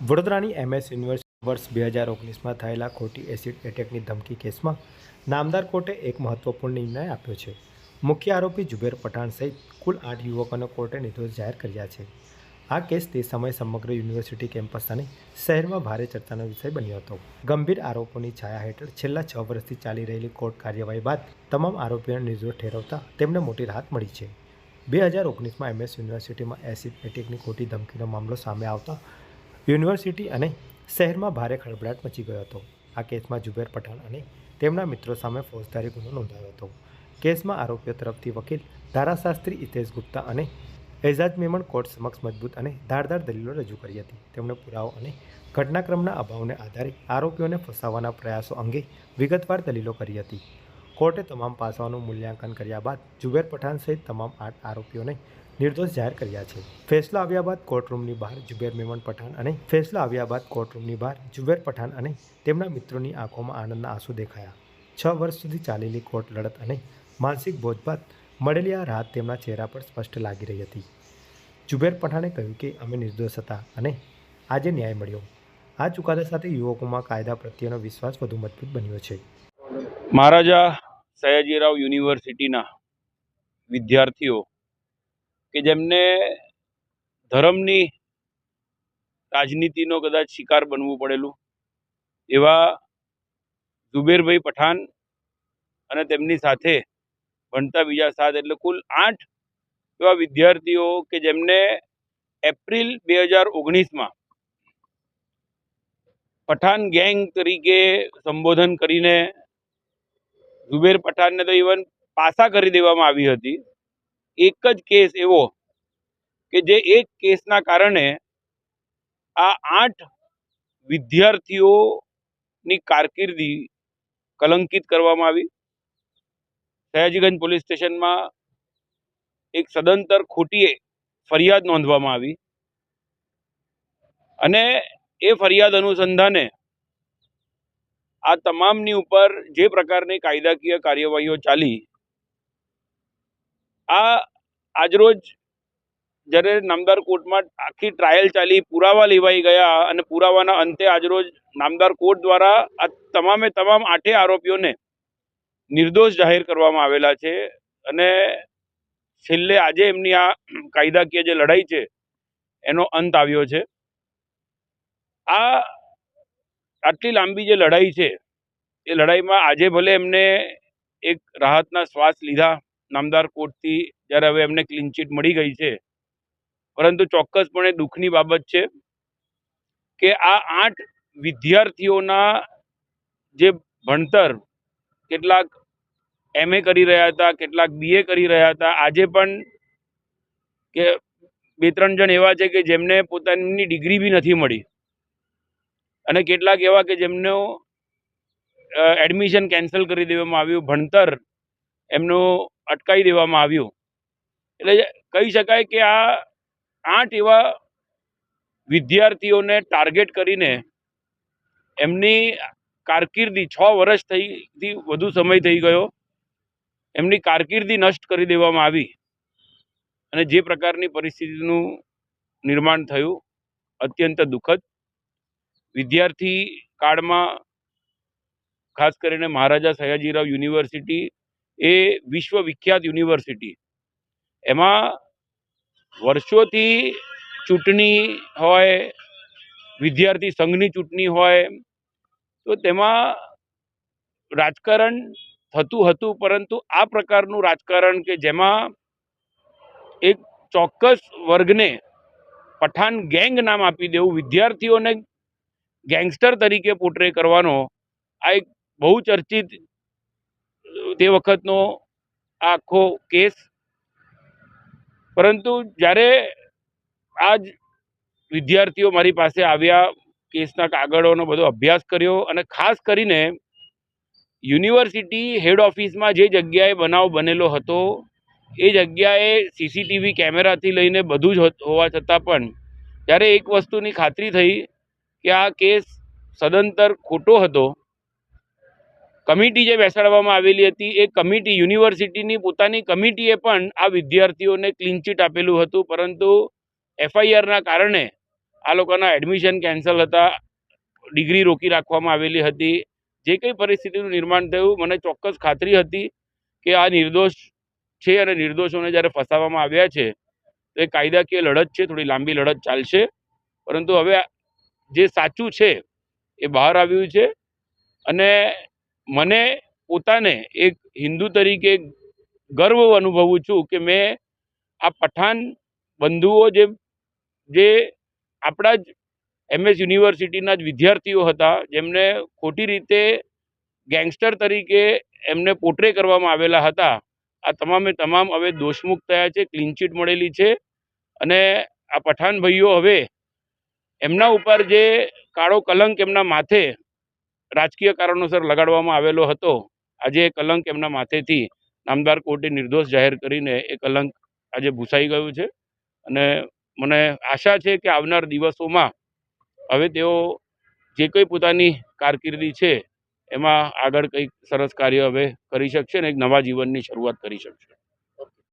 વડોદરાની MS university વર્ષ બે હજાર ઓગણીસમાં થયેલા ખોટી એસિડ એટેકની ધમકી કેસમાં નામદાર કોર્ટે એક મહત્વપૂર્ણ નિર્ણય આપ્યો છે. મુખ્ય આરોપી જુબેર પઠાણ સહિત કુલ આઠ યુવકોને કોર્ટે નિર્દોષ જાહેર કર્યા છે. આ કેસ તે સમયે સમગ્ર યુનિવર્સિટી કેમ્પસ અને શહેરમાં ભારે ચર્ચાનો વિષય બન્યો હતો. ગંભીર આરોપોની છાયા હેઠળ છેલ્લા છ વર્ષથી ચાલી રહેલી કોર્ટ કાર્યવાહી બાદ તમામ આરોપીઓને નિર્દોષ ઠેરવતા તેમને મોટી રાહત મળી છે. બે હજાર ઓગણીસમાં એમએસ યુનિવર્સિટીમાં એસિડ એટેકની ખોટી ધમકીનો મામલો સામે આવતા યુનિવર્સિટી અને શહેરમાં ભારે ખળભળાટ મચી ગયો હતો. આ કેસમાં જુબેર પઠાણ અને તેમના મિત્રો સામે ફોજદારી ગુનો નોંધાયો હતો. કેસમાં આરોપીઓ તરફથી વકીલ ધારાશાસ્ત્રી હિતેશ ગુપ્તા અને એઝાજ મેમણ કોર્ટ સમક્ષ મજબૂત અને ધારદાર દલીલો રજૂ કરી હતી. તેમણે પુરાવો અને ઘટનાક્રમના અભાવને આધારે આરોપીઓને ફસાવવાના પ્રયાસો અંગે વિગતવાર દલીલો કરી હતી. કોર્ટે તમામ પાસાઓનું મૂલ્યાંકન કર્યા બાદ જુબેર પઠાણ સહિત તમામ આઠ આરોપીઓને નિર્દોષ જાહેર કર્યા છે. ફેસલા આવ્યા બાદ કોર્ટરૂમની બહાર જુબેર મેમણ પઠાણ અને ફેસલા આવ્યા બાદ કોર્ટરૂમની બહાર જુબેર પઠાણ અને તેમના મિત્રોની આંખોમાં આનંદના આંસુ દેખાયા. છ વર્ષ સુધી ચાલેલી કોર્ટ લડત અને માનસિક બોજ બાદ મળેલી આ રાહત તેમના ચહેરા પર સ્પષ્ટ લાગી રહી હતી. જુબેર પઠાણે કહ્યું કે અમે નિર્દોષ હતા અને આજે ન્યાય મળ્યો. આ ચુકાદા સાથે યુવકોમાં કાયદા પ્રત્યેનો વિશ્વાસ વધુ મજબૂત બન્યો છે. મહારાજા સયાજીરાવ યુનિવર્સિટીના વિદ્યાર્થીઓ કે જેમને ધર્મની રાજનીતિનો કદાચ શિકાર બનવું પડેલું, એવા ઝુબેરભાઈ પઠાણ અને તેમની સાથે ભણતા બીજા સાત એટલે કુલ આઠ એવા વિદ્યાર્થીઓ કે જેમને એપ્રિલ બે હજાર ઓગણીસમાં પઠાણ ગેંગ તરીકે સંબોધન કરીને ઝુબેર પઠાણને તો ઇવન પાસા કરી દેવામાં આવી હતી. એક જ કેસ એવો કે જે એક કેસના કારણે આ આઠ વિદ્યાર્થીઓની કારકિર્દી કલંકિત કરવામાં આવી. સયાજીગંજ પોલીસ સ્ટેશનમાં એક સદંતર ખોટી ફરિયાદ નોંધવામાં આવી અને એ ફરિયાદ અનુસંધાને આ તમામની ઉપર જે પ્રકારની કાયદાકીય કાર્યવાહીઓ ચાલી આ આજરોજ જ્યારે નામદાર કોર્ટમાં આખી ટ્રાયલ ચાલી, પુરાવા લેવાઈ ગયા અને પુરાવાના અંતે આજરોજ નામદાર કોર્ટ દ્વારા આ તમામે તમામ આઠે આરોપીઓને નિર્દોષ જાહેર કરવામાં આવેલા છે અને છેલ્લે આજે એમની આ કાયદાકીય જે લડાઈ છે, એનો અંત આવ્યો છે. આ આટલી લાંબી જે લડાઈ છે, એ લડાઈમાં આજે ભલે એમને એક રાહતના શ્વાસ લીધા નામદાર કોર્ટથી જ્યારે હવે એમને ક્લીન ચીટ મળી ગઈ છે. પરંતુ ચોક્કસપણે દુઃખની બાબત છે કે આ આઠ વિદ્યાર્થીઓના જે ભણતર, કેટલાક એમએ કરી રહ્યા હતા, કેટલાક બીએ કરી રહ્યા હતા, આજે પણ કે બે ત્રણ જણ એવા છે કે જેમને પોતાની ડિગ્રી બી નથી મળી. અને કેટલાક એવા કે જેમનું એડમિશન કેન્સલ કરી દેવામાં આવ્યું, ભણતર એમનું અટકાવી દેવામાં આવ્યું. એટલે કહી શકાય કે આ આઠ એવા વિદ્યાર્થીઓને ટાર્ગેટ કરીને એમની કારકિર્દી છ વર્ષ થઈથી વધુ સમય થઈ ગયો. એમની કારકિર્દી નષ્ટ કરી દેવામાં આવી અને જે પ્રકારની પરિસ્થિતિનું નિર્માણ થયું, અત્યંત દુઃખદ. વિદ્યાર્થી કાળમાં ખાસ કરીને મહારાજા સયાજીરાવ યુનિવર્સિટી એ વિશ્વ વિખ્યાત યુનિવર્સિટી. એમાં વર્ષોથી ચૂંટણી હોય, વિદ્યાર્થી સંઘની ચૂંટણી હોય તો તેમાં રાજકારણ થતું હતું, પરંતુ આ પ્રકારનું રાજકારણ કે જેમાં એક ચોક્કસ વર્ગને પઠાણ ગેંગ નામ આપી દેવું, વિદ્યાર્થીઓને ગેંગસ્ટર તરીકે પોટ્રે કરવાનો આ એક બહુ ચર્ચિત તે વખતનો આખો કેસ. પરંતુ જ્યારે આજ વિદ્યાર્થીઓ મારી પાસે આવ્યા, કેસના કાગળોનો બધો અભ્યાસ કર્યો અને ખાસ કરીને યુનિવર્સિટી હેડ ઓફિસમાં જે જગ્યાએ બનાવ બનેલો હતો, એ જગ્યાએ સીસીટીવી કેમેરાથી લઈને બધું જ હોવા છતાં પણ ત્યારે એક વસ્તુની ખાતરી થઈ કે આ કેસ સદંતર ખોટો હતો કમિટી જે બેસાડવામાં આવેલી હતી, એ કમિટી, યુનિવર્સિટીની પોતાની કમિટીએ પણ આ વિદ્યાર્થીઓને ક્લીનચીટ આપેલું હતું. પરંતુ એફઆઈઆરના કારણે આ લોકોના એડમિશન કેન્સલ હતા. ડિગ્રી રોકી રાખવામાં આવેલી હતી. જે કંઈ પરિસ્થિતિનું નિર્માણ થયું, મને ચોક્કસ ખાતરી હતી કે આ નિર્દોષ છે અને નિર્દોષોને જ્યારે ફસાવવામાં આવ્યા છે, તો એ કાયદાકીય લડત છે, થોડી લાંબી લડત ચાલશે. પરંતુ હવે જે સાચું છે, એ બહાર આવ્યું છે. અને મને પોતાને એક હિન્દુ તરીકે ગર્વ અનુભવું છું કે મેં આ પઠાણ બંધુઓ જે જે આપણા જ એમએસ યુનિવર્સિટીના જ વિદ્યાર્થીઓ હતા, જેમને ખોટી રીતે ગેંગસ્ટર તરીકે એમને પોટ્રે કરવામાં આવેલા હતા, આ તમામે તમામ હવે દોષમુક્ત થયા છે, ક્લીન ચીટ મળેલી છે અને આ પઠાણ ભાઈઓ હવે એમના ઉપર જે કાળો કલંક એમના માથે રાજકીય કારણોસર લગાડવામાં આવેલો હતો. આજે એ કલંક એમના માથેથી નામદાર કોર્ટે નિર્દોષ જાહેર કરીને એ કલંક આજે ભૂસાઈ ગયું છે. અને મને આશા છે કે આવનાર દિવસોમાં હવે તેઓ જે કંઈ પોતાની કારકિર્દી છે, એમાં આગળ કંઈક સરસ કાર્ય હવે કરી શકશે અને એક નવા જીવનની શરૂઆત કરી શકશે.